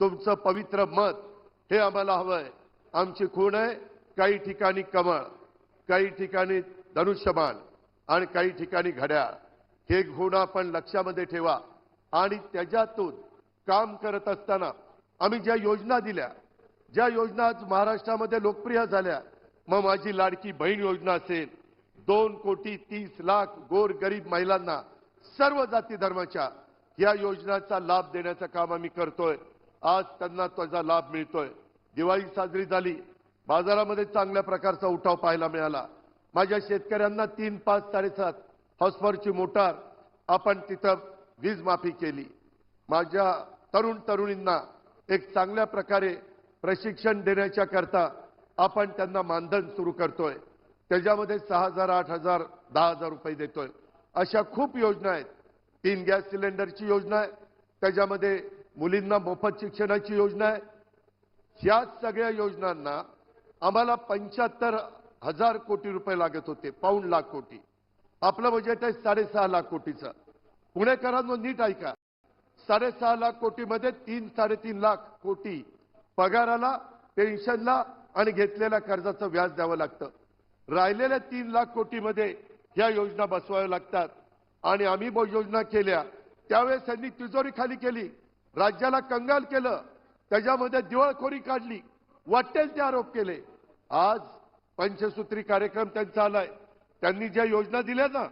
तुमचं पवित्र मत हे आम्हाला हवंय. आमची खूण आहे काही ठिकाणी कमळ काही ठिकाणी धनुष्यबाण आणि काही ठिकाणी घड्याळ हे गुण आपण लक्षामध्ये ठेवा आणि त्याच्यातून काम करत असताना आम्ही ज्या योजना दिल्या ज्या योजना आज महाराष्ट्रामध्ये लोकप्रिय झाल्या मग माझी लाडकी बहीण योजना असेल दोन कोटी तीस लाख गोर गरीब महिलांना सर्व जाती धर्माच्या या योजनाचा लाभ देण्याचं काम आम्ही करतोय. आज त्यांना त्याचा लाभ मिळतोय. दिवाळी साजरी झाली. बाजारामध्ये चांगल्या प्रकारचा उठाव पाहायला मिळाला. माझ्या शेतकऱ्यांना तीन पाच साडेसात हॉर्सपॉवरची मोटार आपण तिथं वीज माफी केली. माझ्या तरुण तरुणींना एक चांगल्या प्रकारे प्रशिक्षण देण्याच्या करता आपण त्यांना मानधन सुरू करतोय. त्याच्यामध्ये सहा हजार आठ हजार दहा हजार रुपये देतोय. अशा खूप योजना आहेत. तीन गॅस सिलेंडरची योजना आहे. त्याच्यामध्ये मुलींना मोफत शिक्षणाची योजना आहे. ह्या सगळ्या योजनांना आम्हाला पंच्याहत्तर हजार कोटी रुपये लागत होते पाऊण लाख कोटी. आपलं बजेट आहे साडेसहा लाख कोटीचं. पुणेकरांनो नीट ऐका. साडेसहा लाख कोटीमध्ये तीन साडेतीन लाख कोटी पगाराला पेन्शनला आणि घेतलेल्या कर्जाचं व्याज द्यावं लागतं. राहिलेल्या तीन लाख कोटीमध्ये ह्या योजना बसवाव्या लागतात. आणि आम्ही ब- योजना केल्या त्यावेळेस त्यांनी तिजोरी खाली केली. राज्याला कंगाल केलं त्याच्यामध्ये दिवाळखोरी काढली वाटेल ते आरोप केले. आज पंचसूत्री कार्यक्रम त्यांचा आलाय. त्यांनी ज्या योजना दिल्या ना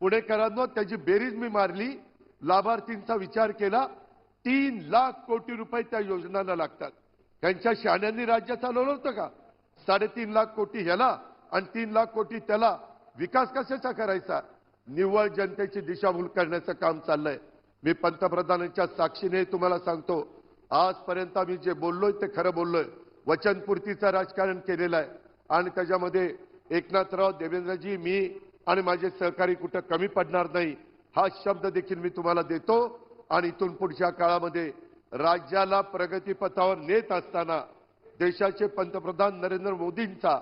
पुणेकरांनो त्याची बेरीज मी मारली. लाभार्थींचा विचार केला. तीन लाख कोटी रुपये त्या योजनांना लागतात. त्यांच्या शाण्यांनी राज्य चालवलं होतं का? साडेतीन लाख कोटी ह्याला आणि तीन लाख कोटी त्याला. विकास कशाचा करायचा? निव्वळ जनतेची दिशाभूल करण्याचं काम चाललंय. मी पंतप्रधानांच्या साक्षीने तुम्हाला सांगतो आजपर्यंत आम्ही जे बोललोय ते खरं बोललोय. वचनपूर्तीचं राजकारण केलेलं आहे. आणि त्याच्यामध्ये एकनाथराव देवेंद्रजी मी आणि माझे सहकारी कुठं कमी पडणार नाही हा शब्द देखील मी तुम्हाला देतो. आणि इथून पुढच्या काळामध्ये राज्याला प्रगतीपथावर नेत असताना देशाचे पंतप्रधान नरेंद्र मोदींचा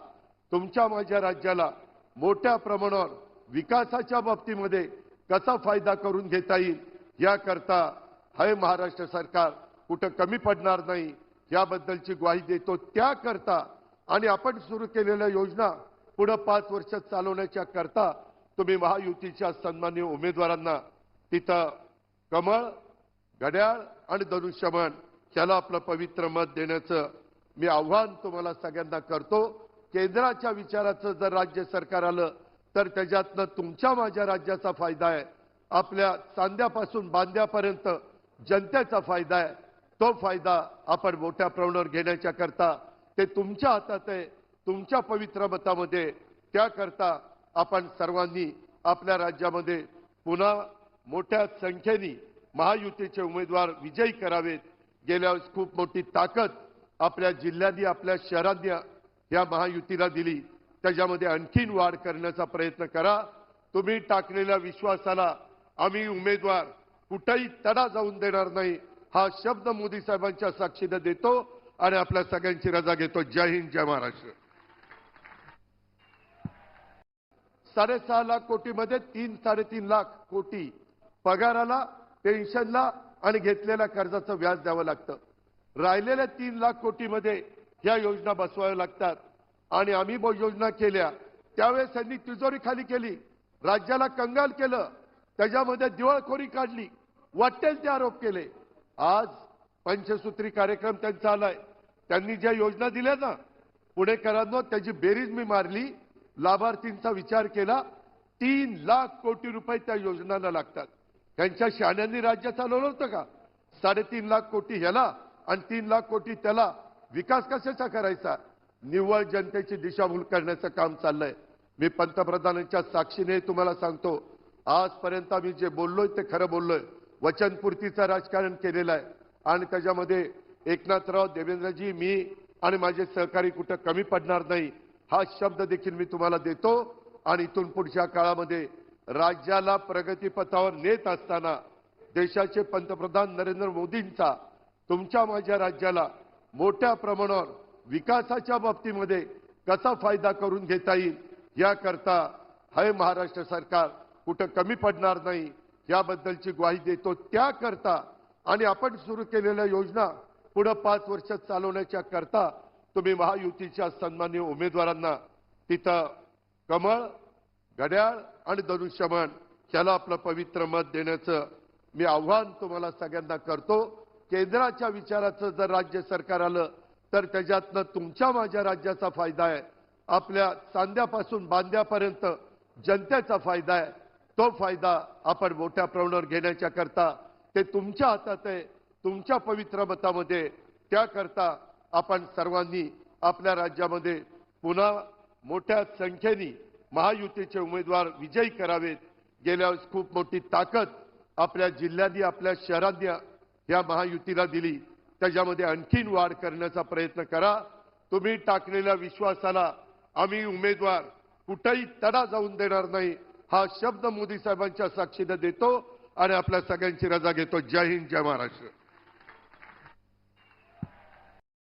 तुमच्या माझ्या राज्याला मोठ्या प्रमाणावर विकासाच्या बाबतीमध्ये कसा फायदा करून घेता येईल याकरता हे महाराष्ट्र सरकार कुठं कमी पडणार नाही याबद्दलची ग्वाही देतो. त्याकरता आणि आपण सुरू केलेल्या योजना पुढं पाच वर्ष चालवण्याच्या करता तुम्ही महायुतीच्या सन्मान्य उमेदवारांना तिथं कमळ घड्याळ आणि धनुष्यबाण ह्याला आपलं पवित्र मत देण्याचं मी आव्हान तुम्हाला सगळ्यांना करतो. केंद्राच्या विचाराचं जर राज्य सरकार आलं तर त्याच्यातनं तुमच्या माझ्या राज्याचा फायदा आहे. आपल्या चांद्यापासून बांध्यापर्यंत जनतेचा फायदा आहे. तो फायदा आपण मोठ्या प्रमाणावर घेण्याच्या करता ते तुमच्या हातात आहे तुमच्या पवित्र मतामध्ये. त्याकरता आपण सर्वांनी आपल्या राज्यामध्ये पुन्हा मोठ्या संख्येने महायुतीचे उमेदवार विजयी करावेत. गेल्या खूप मोठी ताकद आपल्या जिल्ह्यांनी आपल्या शहरांनी या महायुतीला दिली. त्याच्यामध्ये आणखीन वाढ करण्याचा प्रयत्न करा. तुम्ही टाकलेल्या विश्वासाला आम्ही उमेदवार कुठेही तडा जाऊन देणार नाही. हा शब्द मोदी साहेबांच्या साक्षीने देतो आणि आपल्या सगळ्यांची रजा घेतो. जय हिंद जय महाराष्ट्र. साडेसहा लाख कोटीमध्ये तीन साडेतीन लाख कोटी पगाराला पेन्शनला आणि घेतलेल्या कर्जाचं व्याज द्यावं लागतं. राहिलेल्या तीन लाख कोटीमध्ये ह्या योजना बसवाव्या लागतात. आणि आम्ही ब- योजना केल्या. त्यावेळेस त्यांनी तिजोरी खाली केली. राज्याला कंगाल केलं. त्याच्यामध्ये दिवाळखोरी काढली? वाटेल ते आरोप केले. आज पंचसूत्री कार्यक्रम त्यांचा आलाय. त्यांनी ज्या योजना दिल्या ना पुणेकरांनो त्याची बेरीज मी मारली. लाभार्थींचा विचार केला. तीन लाख कोटी रुपये त्या योजनांना लागतात. त्यांच्या शाण्यांनी राज्य चालवलं होतं का? साडेतीन लाख कोटी ह्याला आणि तीन लाख कोटी त्याला. विकास कशाचा करायचा? निव्वळ जनतेची दिशाभूल करण्याचं काम चाललंय. मी पंतप्रधानांच्या साक्षीने तुम्हाला सांगतो आजपर्यंत आम्ही जे बोललोय ते खरं बोललोय. वचनपूर्तीचं राजकारण केलेलं आहे. आणि त्याच्यामध्ये एकनाथराव देवेंद्रजी मी आणि माझे सहकारी कुठं कमी पडणार नाही हा शब्द देखील मी तुम्हाला देतो. आणि इथून पुढच्या काळामध्ये राज्याला प्रगतीपथावर नेत असताना देशाचे पंतप्रधान नरेंद्र मोदींचा तुमच्या माझ्या राज्याला मोठ्या प्रमाणावर विकासाच्या बाबतीमध्ये कसा फायदा करून घेता येईल याकरता हे महाराष्ट्र सरकार कुठं कमी पडणार नाही याबद्दलची ग्वाही देतो. त्याकरता आणि आपण सुरू केलेल्या योजना पुढं पाच वर्ष चालवण्याच्या करता तुम्ही महायुतीच्या सन्मान्य उमेदवारांना तिथं कमळ घड्याळ आणि धनुष्यबाण ह्याला आपलं पवित्र मत देण्याचं मी आव्हान तुम्हाला सगळ्यांना करतो. केंद्राच्या विचाराचं जर राज्य सरकार आलं तर त्याच्यातनं तुमच्या माझ्या राज्याचा फायदा आहे. आपल्या चांद्यापासून बांद्यापर्यंत जनतेचा फायदा आहे. तो फायदा आपण मोठ्या प्रमाणावर घेण्याच्या करता ते तुमच्या हातात आहे तुमच्या पवित्र मतामध्ये. त्याकरता आपण सर्वांनी आपल्या राज्यामध्ये पुन्हा मोठ्या संख्येने महायुतीचे उमेदवार विजयी करावेत. गेल्या खूप मोठी ताकद आपल्या जिल्ह्यांनी आपल्या शहरांनी या महायुतीला दिली. त्याच्यामध्ये आणखीन वाढ करण्याचा प्रयत्न करा. तुम्ही टाकलेल्या विश्वासाला आम्ही उमेदवार कुठेही तडा जाऊन देणार नाही. हा शब्द मोदी साहेबांच्या साक्षीने देतो आणि आपल्या सगळ्यांची रजा घेतो. जय हिंद जय महाराष्ट्र.